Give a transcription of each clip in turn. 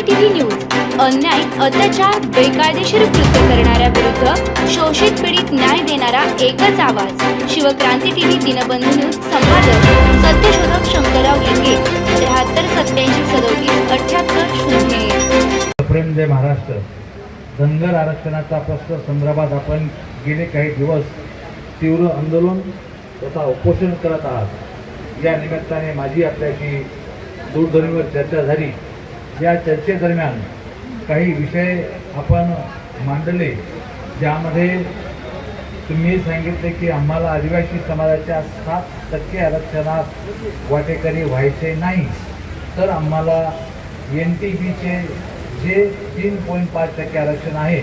TV news. अन्याय अत्याचार बेकायदेशीर कृत्य करणाऱ्या विरुद्ध शोषित पीडित न्याय देणारा एकच आवाज. शिवक्रांती टीव्ही दिनबंधू न्यूज संपादक सत्यशोधक शंकरराव लिंगे त्र्याहत्तर सत्याऐंशी सदोतीस अठ्याहत्तर शून्य प्रेम जय महाराष्ट्र. धनगर आरक्षणाचा प्रश्न संदर्भात आपण गेले काही दिवस तीव्र आंदोलन तथा उपोषण करत आहात. या निमित्ताने माझी आपल्याशी दूरध्वनीवर चर्चा झाली. या चर्चेदरम्यान काही विषय आपण मांडले ज्यामध्ये तुम्ही सांगितले की आम्हाला आदिवासी समाजाच्या सात टक्के आरक्षणात वाटेकरी व्हायचे नाही तर आम्हाला एन टी बीचे जे तीन पॉईंट पाच टक्के आरक्षण आहे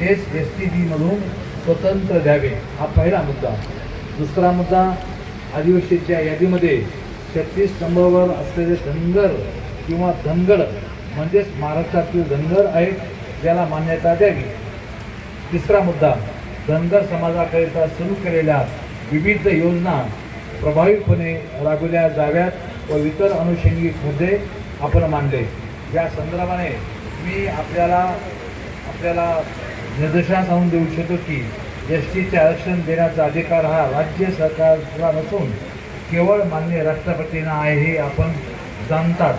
तेच एस टी बीमधून स्वतंत्र द्यावे हा पहिला मुद्दा. दुसरा मुद्दा आदिवासीच्या यादीमध्ये छत्तीस स्तंभावर असलेले धनगर किंवा धनगड म्हणजेच महाराष्ट्रातील धनगर आहेत ज्याला मान्यता द्यावी. तिसरा मुद्दा धनगर समाजाकरिता सुरू केलेल्या विविध योजना प्रभावीपणे राबविल्या जाव्यात व इतर अनुषंगिक मुद्दे आपण मांडले या संदर्भाने मी आपल्याला आपल्याला निर्देशांक आणून देऊ इच्छितो की एस टीचे आरक्षण देण्याचा अधिकार हा राज्य सरकारला नसून केवळ मान्य राष्ट्रपतींना आहे हे आपण जाणतात.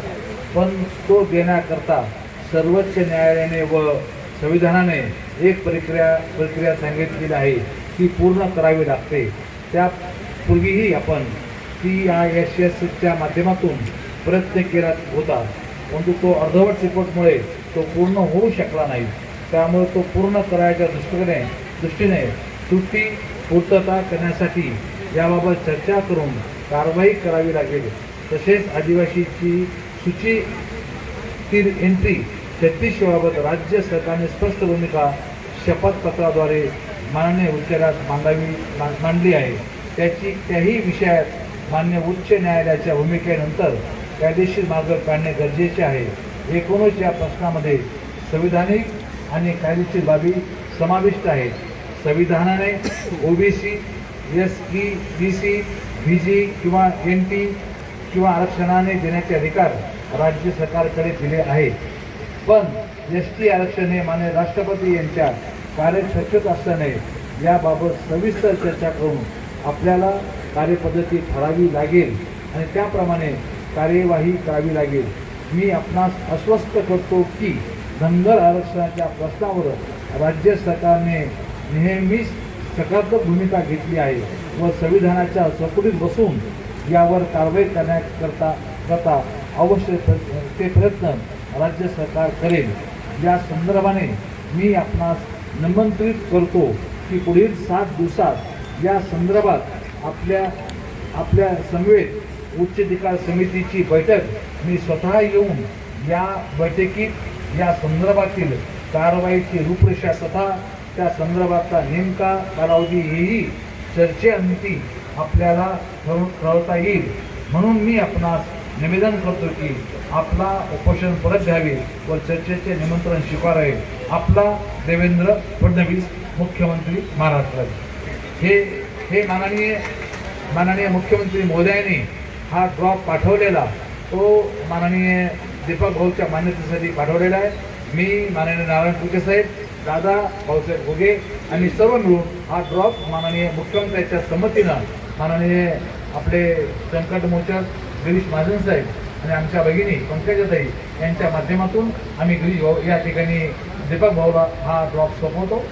पण तो देण्याकरता सर्वोच्च न्यायालयाने व संविधानाने एक प्रक्रिया प्रक्रिया सांगितलेली आहे ती पूर्ण करावी लागते. त्यापूर्वीही आपण ती आय एस एसच्या माध्यमातून प्रयत्न केला होता. परंतु तो अर्धवट रिपोर्टमुळे तो पूर्ण होऊ शकला नाही. त्यामुळे तो पूर्ण करायच्या दृष्टीने दृष्टीने सुट्टी पूर्तता करण्यासाठी याबाबत चर्चा करून कारवाई करावी लागेल. तसेच आदिवासीची तिची तील एंट्री छत्तीसशेबाबत राज्य सरकारने स्पष्ट भूमिका शपथपत्राद्वारे माननीय उच्चारात मांडावी मा- मांडली आहे. त्याची त्याही विषयात मान्य उच्च न्यायालयाच्या भूमिकेनंतर कायदेशीर मार्ग काढणे गरजेचे आहे. एकूणच या प्रश्नामध्ये संविधानिक आणि कायदेशीर बाबी समाविष्ट आहेत. संविधानाने OBC S E B C V J किंवा एन टी किंवा आरक्षणाने देण्याचे अधिकार राज्य सरकारकडे दिले आहे. पण एस टी आरक्षण हे मान्य राष्ट्रपती यांच्या कार्यक्षेत्रात असल्याने याबाबत सविस्तर चर्चा करून आपल्याला कार्यपद्धती ठरावी लागेल आणि त्याप्रमाणे कार्यवाही करावी लागेल. मी आपणास अस्वस्थ करतो की धनगर आरक्षणाच्या प्रश्नावर राज्य सरकारने नेहमीच सकारात्मक भूमिका घेतली आहे व संविधानाच्या चौकटीत बसून यावर कारवाई करण्याकरता करता अवश्य ते प्रयत्न राज्य सरकार करेल. या संदर्भाने मी आपणास निमंत्रित करतो की पुढील सात दिवसात या संदर्भात आपल्या आपल्या समवेत उच्चाधिकार समितीची बैठक मी स्वतः येऊन या बैठकीत या संदर्भातील कारवाईची रूपरेषा तथा त्या संदर्भातला नेमका कालावधी हेही चर्चेअंती आपल्याला ठरव ठरवता येईल. म्हणून मी आपणास निवेदन करतो की आपला उपोषण परत घ्यावे व चर्चेचे निमंत्रण स्वीकारावे. आपला देवेंद्र फडणवीस मुख्यमंत्री महाराष्ट्राचे हे हे माननीय माननीय मुख्यमंत्री मोदयांनी हा ड्रॉप पाठवलेला तो माननीय दीपक भाऊच्या मान्यतेसाठी पाठवलेला आहे. मी माननीय नारायण कुके साहेब दादा भाऊसाहेब घुगे आणि सर्व मिळून हा ड्रॉप माननीय मुख्यमंत्र्यांच्या संमतीनं माननीय आपले संकटमोचक गिरीश महाजन साहेब आणि आमच्या भगिनी पंकजाताई यांच्या माध्यमातून आम्ही गिरीश भाऊ या ठिकाणी दीपक भाऊला हा ड्रॉप सोपवतो.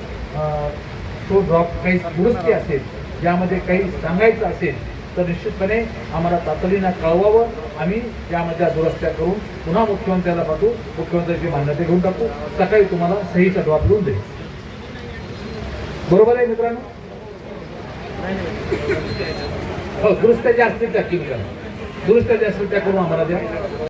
तो ड्रॉप काही दुरुस्ती असेल यामध्ये काही सांगायचं असेल तर निश्चितपणे आम्हाला तातडीनं कळवावं. आम्ही त्यामध्ये दुरुस्त्या करून पुन्हा मुख्यमंत्र्याला पाठवू. मुख्यमंत्र्याची मान्यता घेऊन टाकू. सकाळी तुम्हाला सहीचा ड्रॉप लिहून देईल. बरोबर आहे मित्रांनो? हो दुरुस्त्या ज्या असतील त्या तुम्ही करा दुरुस्त्या ज्या असतील